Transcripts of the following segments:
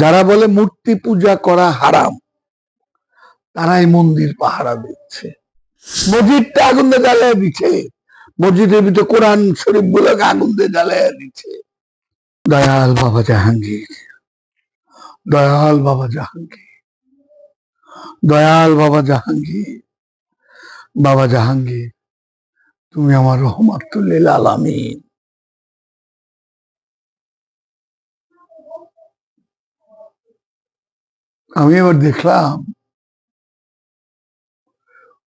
যারা বলে মূর্তি পূজা করা হারাম, তারাই মন্দির পাহারা দিচ্ছে। মসজিদটা আগুন দিয়ে জ্বালিয়ে দিচ্ছে। মসজিদের ভিতরে কোরআন শরীফ গুলোকে আগুন দিয়ে জ্বালিয়ে দিচ্ছে। দয়াল বাবা জাহাঙ্গীর, দয়াল বাবা জাহাঙ্গীর, দয়াল বাবা জাহাঙ্গীর বাবা জাহাঙ্গীর, তুমি আমার রহমাতুল্লিল আলামিন। আমি এবার দেখলাম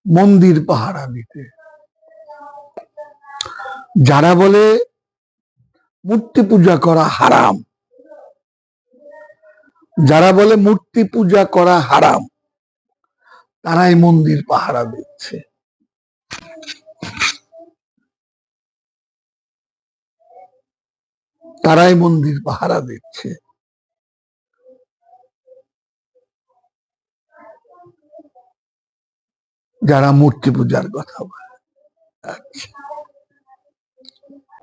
মন্দির পাহারা দিতে। যারা বলে মূর্তি পূজা করা হারাম, যারা বলে মূর্তি পূজা করা হারাম, তারাই মন্দির পাহারা দিচ্ছে। তারাই মন্দির পাহারা দিচ্ছে। যারা মূর্তি পূজার কথা বলে আচ্ছা।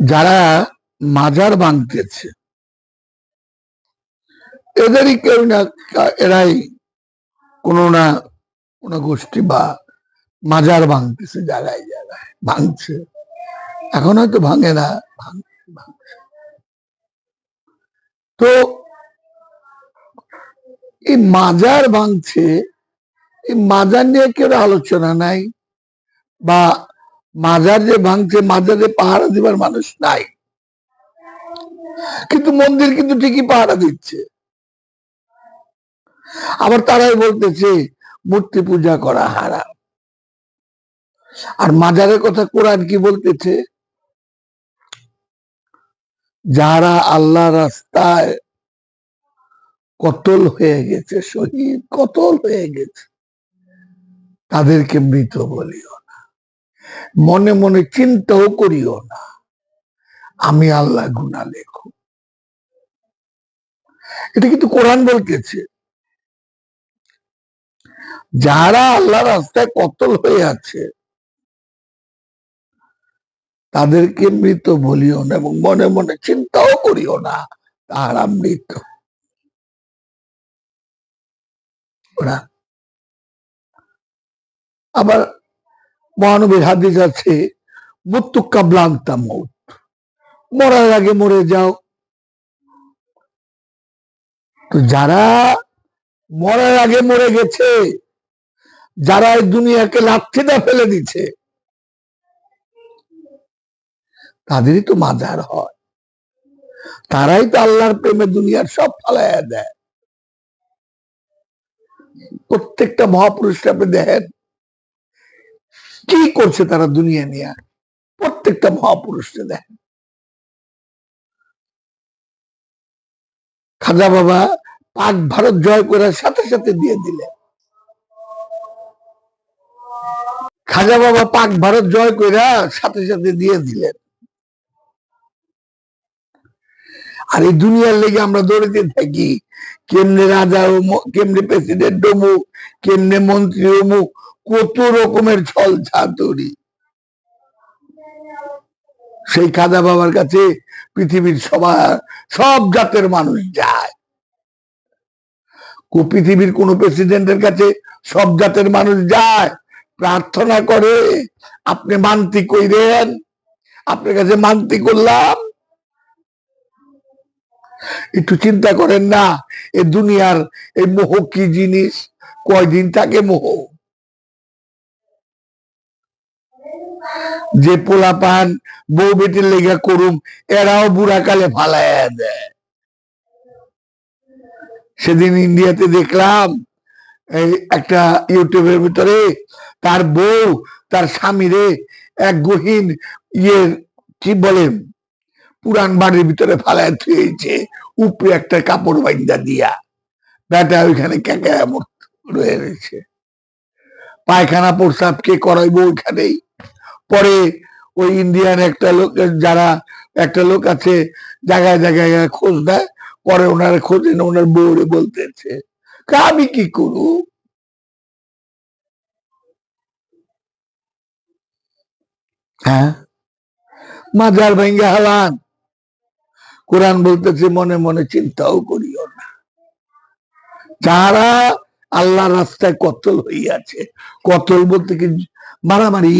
যারা মাজার ভাঙতেছে এদেরই কেউ না, এরাই কোনো না কোনো গোষ্ঠী বা মাজার ভাঙতেছে জায়গায় জায়গায় ভাঙছে এখন হয়তো ভাঙে না, ভাঙছে। তো এই মাজার ভাঙছে এই মাজার নিয়ে কেউ আলোচনা নাই? বা মাজার যে ভাঙছে, মাজারে পাহারা দিবার মানুষ নাই। কিন্তু মন্দির কিন্তু ঠিকই পাহারা দিচ্ছে। আবার তারাই বলতেছে, মূর্তি পূজা করা হারা আর মাজারের কথা কোরআন কি বলতেছে? যারা আল্লাহ রাস্তায় কতল হয়ে গেছে, শহীদ কতল হয়ে গেছে তাদেরকে মৃত বলিও না। মনে মনে চিন্তাও করিও না। আমি আল্লাহ গুণা লেখো। এটা কিন্তু কোরআন বলতেছে। যারা আল্লাহ রাস্তায় কতল হয়ে আছে, তাদেরকে মৃত বলিও না এবং মনে মনে চিন্তাও করিও না, তারা মৃত। ওরা আবার মহানবীর হাদিস আছে মৃত্যু কাবলান্তা মৌত মরার আগে মরে যাও। তো যারা মরার আগে মরে গেছে, যারা এই দুনিয়াকে লাঠিটা ফেলে দিচ্ছে, তাদেরই তো মাজার হয়। তারাই তো আল্লাহর প্রেমে দুনিয়ার সব ফালাইয়া দেয়। প্রত্যেকটা মহাপুরুষরা আপনি দেখেন কি করছে তারা দুনিয়া নিয়ে? প্রত্যেকটা মহাপুরুষকে দেখেন। খাজা বাবা পাক ভারত জয় করার সাথে সাথে দিয়ে দিলেন। খাজা বাবা পাক ভারত জয় কইরা সাথে সাথে দিয়ে দিলেন। আর এই দুনিয়ার লেগে আমরা দৌড়িতে থাকি। কেমনে রাজা অমুক কেমনে প্রেসিডেন্ট অমুক, কেমনে মন্ত্রী অমুক কত রকমের ছল ছাতুরি। সেই খাজা বাবার কাছে পৃথিবীর সবার, সব জাতের মানুষ যায়। পৃথিবীর কোন প্রেসিডেন্টের কাছে সব জাতের মানুষ যায়, প্রার্থনা করে, আপনি মানতি কইরেন, আপনার কাছে মানতি করলাম। একটু চিন্তা করেন না, এ দুনিয়ার এই মোহ কি জিনিস? কয়দিন থাকে মোহ? যে পোলা পান বউ বেটির লেগা করুম, এরাও বুড়া কালে ফালাইয়া দেয়। সেদিন ইন্ডিয়াতে দেখলাম একটা ইউটিউবের ভিতরে তার বউ, তার স্বামীরে এক গহীন ইয়ে কি বলেন পুরান বাড়ির ভিতরে ফালায় থুয়েছে, উপরে একটা কাপড় বাইন্দা দিয়া। বেটা ওইখানে ক্যাকা রয়ে রয়েছে পায়খানা প্রস্রাব কে করাইবো ওইখানেই? পরে ওই ইন্ডিয়ান একটা লোক, যারা একটা লোক আছে, জায়গায় জায়গায় খোঁজ দেয় পরে ওনারা খোঁজেন ওনার বউরে বলতেছে আমি কি করু হ্যাঁ। মাজার ভেঙ্গে হালান। কোরআন বলতেছে, মনে মনে চিন্তাও করিও না। যারা আল্লাহ রাস্তায় কতল হইয়াছে, কতল বলতে কি মারামারি?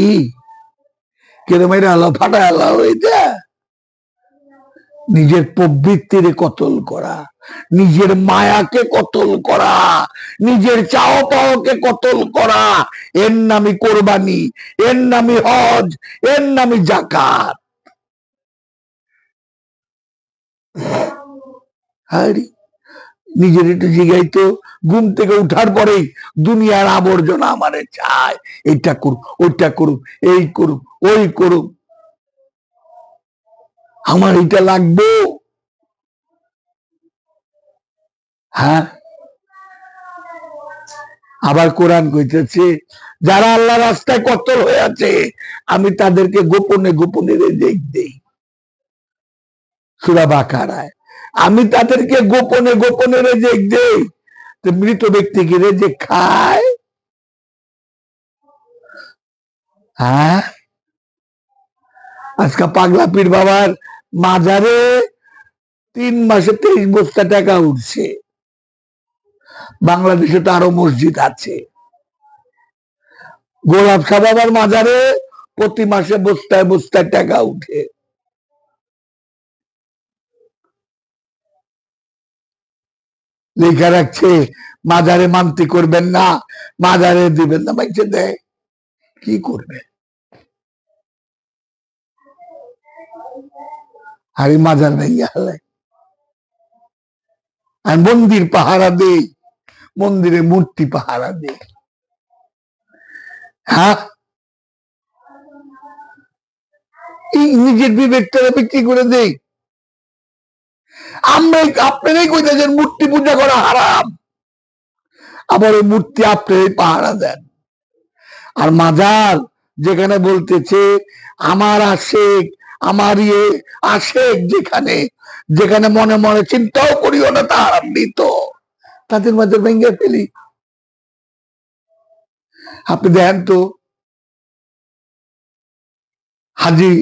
কেন মেরে আল্লাহ ফাটা আল্লাহ হইতে। নিজের প্রবৃত্তির কতল করা, নিজের মায়াকে কতল করা, নিজের চাও পাওয়াকে কতল করা। এর নামই কোরবানি, এর নামই হজ, এর নামই জাকাত হারি নিজের একটু জিগাইতো, ঘুম থেকে উঠার পরে দুনিয়ার আবর্জনা আমারে চায়। এইটা করুক, ওইটা করুক, এই করুক, ওই করুক। আমার এটা লাগবে? হ্যাঁ? আবার কোরআন কইতেছে, যারা আল্লাহ রাস্তায় কতল হয়ে আছে আমি তাদেরকে গোপনে গোপনে রেজেক দেই। সুরা বাকারায়। আমি তাদেরকে গোপনে গোপনে রেজেক দেই। মৃত ব্যক্তিকে রেজেক খায়? হ্যাঁ? আজকে পাগলা পীর বাবার মাজারে তিন মাসে তেইশ বস্তা টাকা উঠছে। বাংলাদেশে তো আরও মসজিদ আছে। গোলাপ শাহ বাবার মাজারে প্রতি মাসে বস্তায় বস্তায় টাকা উঠে। লেখা রাখছে, মাজারে মানতি করবেন না, মাজারে দিবেন না, মাইছে দেয় কি করবে? আর মাজার ভেঙে আর মন্দির পাহারা দেই, মন্দিরে মূর্তি পাহারা দেই। হ্যাঁ? এই নিজের বিবেকটা বিক্রি করে দেই। আমরা আপনারাই কইতেছেন মূর্তি পূজা করা হারাম। আবার ওই মূর্তি আপনারাই পাহারা দেন। আর মাজার যেখানে বলতেছে, আমার আশেক আমার ইয়ে আশেক যেখানে যেখানে মনে মনে চিন্তাও করিও না তার মৃত তাদের মাঝে ভেঙে ফেলি। আপনি দেখেন তো, হাজি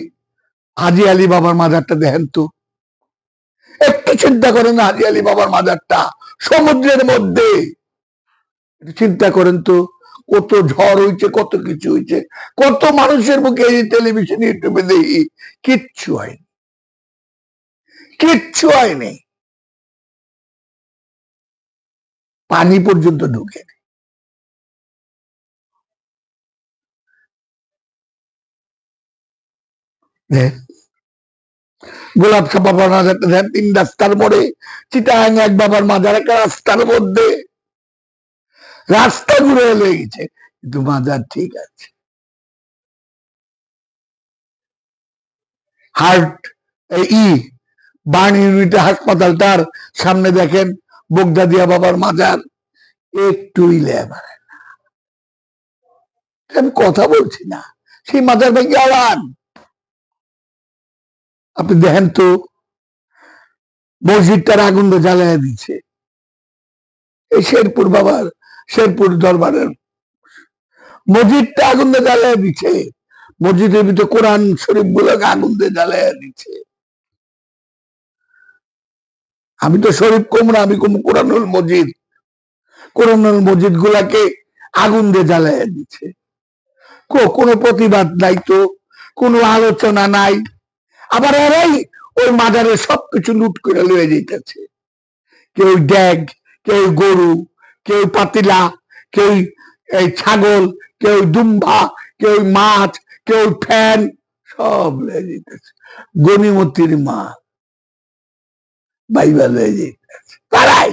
হাজি আলী বাবার মাজারটা দেখেন তো। একটু চিন্তা করেন হাজি আলী বাবার মাজারটা সমুদ্রের মধ্যে। চিন্তা করেন তো, কত ঝড় হইছে, কত কিছু হইছে, কত মানুষের মুখে এই টেলিভিশন ইউটিউবে দেখি, কিচ্ছু হয়নি। কিচ্ছু হয়নি। পানি পর্যন্ত ঢুকে গোলাপ বাবার মাজারটা দেন তিন রাস্তার মোড়ে, চিটাং এক বাবার মাজার একটা রাস্তার মধ্যে। রাস্তা ঘুরে লেগেছে কিন্তু মাজার ঠিক আছে। হার্ট ই, বার্ন ইউনিট হাসপাতালটার সামনে দেখেন বগদাদিয়া বাবার মাজার। লেবার আমি কথা বলছি না। সেই মাজার ভেঙে আওয়ান আপনি দেখেন তো, মসজিদটার আগুন জ্বালায় দিচ্ছে। এই শেরপুর বাবার, শেরপুর দরবারের মসজিদটা আগুন জ্বালায় দিচ্ছে। মসজিদের ভিতরে কোরআন শরীফ গুলোকে আগুন দিয়ে জ্বালায় দিচ্ছে। আমি তো শরীফ কোমরা, আমি কোন কোরআনুল মসজিদ। কোরআনুল মসজিদ গুলাকে আগুন দিয়ে জ্বালায় দিচ্ছে। কোনো প্রতিবাদ নাই তো, কোনো আলোচনা নাই। আবার এরাই ওই মাজারে সবকিছু লুট করে লয়ে যেতেছে কেউ ড্যাগ, কেউ গরু, কেউ পাতিলা, কেউ এই ছাগল, কেউ দুম্বা, কেউ মাছ, কেউ ফ্যান, সব লয়ে যেতেছে গণিমতির মা বাইবা লয়ে যেতেছে তারাই।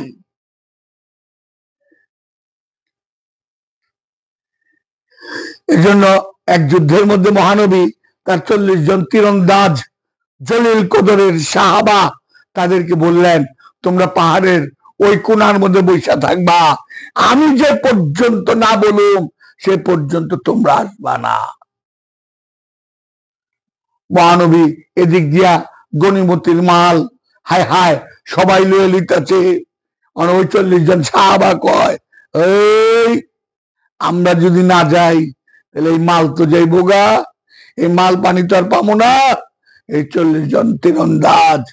এজন্য এক যুদ্ধের মধ্যে মহানবী তার চল্লিশ জন তীরন্দাজ জলিল কদরের সাহাবা তাদেরকে বললেন, তোমরা পাহাড়ের ওই কোনার মধ্যে বৈশা থাকবা। আমি যে পর্যন্ত না বলুম, সে পর্যন্ত তোমরা আসবা না। মহানবী এদিক দিয়া গণিমতির মাল, হায় হায়, সবাই লয়ে লিটাছে ওই চল্লিশ জন সাহাবা কয়, এই, আমরা যদি না যাই, তাহলে এই মাল তো যাইবো গা। এই মাল পানি তো আর পাবো না। এই চল্লিশ জন তীরন্দাজ,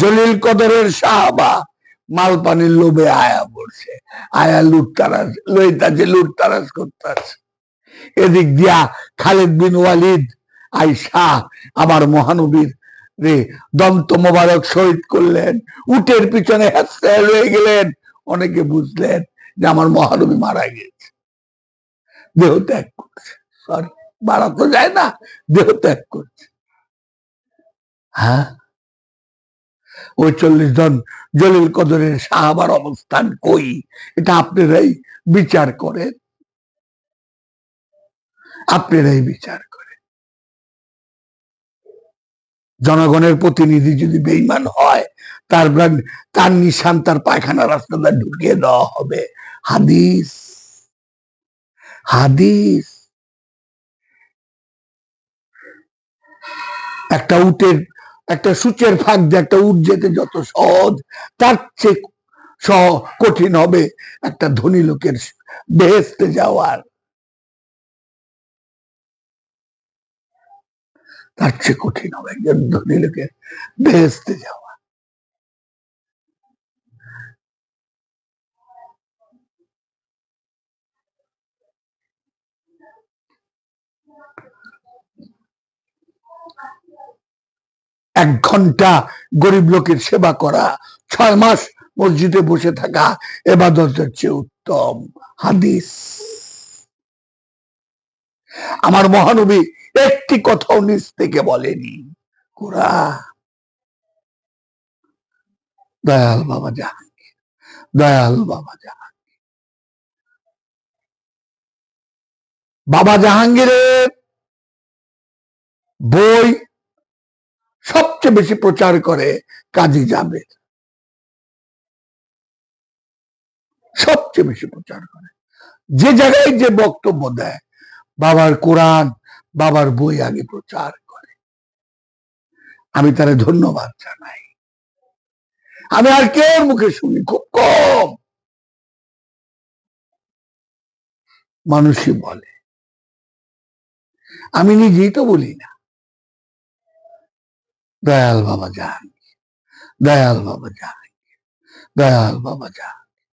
জলিল কদরের সাহাবা মাল পানির লোভে আয়া পড়ছে। আয়া লুটতারাস লইতাছে লুটতারাস করতেছে। এদিক দিয়া খালেদ বিন ওয়ালিদ, আইসা আমার মহানবীর রে দন্ত মোবারক শহীদ করলেন। উটের পিছনে হ্যাস্তে রয়ে গেলেন। অনেকে বুঝলেন যে আমার মহানবী মারা গেছে। দেহ ত্যাগ করছে। সরি, মারা তো যায় না, দেহ ত্যাগ করছে। হ্যাঁ? ওই চল্লিশ জন জলিল কদরের সাহাবার অবস্থান কই? এটা আপনারাই বিচার করেন। আপনারাই বিচার করেন। জনগণের প্রতিনিধি যদি বেইমান হয়, তার তার নিশান, তার পায়খানা রাস্তাটা ঢুকিয়ে দেওয়া হবে। হাদিস। হাদিস। একটা উটের একটা সূচের ফাঁক দিয়ে একটা উট যেতে যত সহজ তার চেয়ে সহ কঠিন হবে একটা ধনী লোকের বেহেস্তে যাওয়ার। তার চেয়ে কঠিন হবে একজন ধনী লোকের বেহেস্তে যাওয়া। এক ঘণ্টা গরিব লোকের সেবা করা, ছয় মাস মসজিদে বসে থাকা এবাদতের চেয়ে উত্তম হাদিস। আমার মহানবী একটি কথাও নিজ থেকে বলেনি। কোরা দয়াল বাবা জাহাঙ্গীর দয়াল বাবা জাহাঙ্গীর বাবা জাহাঙ্গীরের বই সবচেয়ে বেশি প্রচার করে কাজী জাবেদ। সবচেয়ে বেশি প্রচার করে। যে জায়গায় যে বক্তব্য দেয়, বাবার কোরআন, বাবার বই আগে প্রচার করে। আমি তারে ধন্যবাদ জানাই। আমি আর কেউ মুখে শুনি, খুব কম। মানুষই বলে। আমি নিজেই তো বলি না। দয়াল বাবা জাহাঙ্গীর দয়াল বাবা জাহাঙ্গীর দয়াল বাবা জাহাঙ্গীর।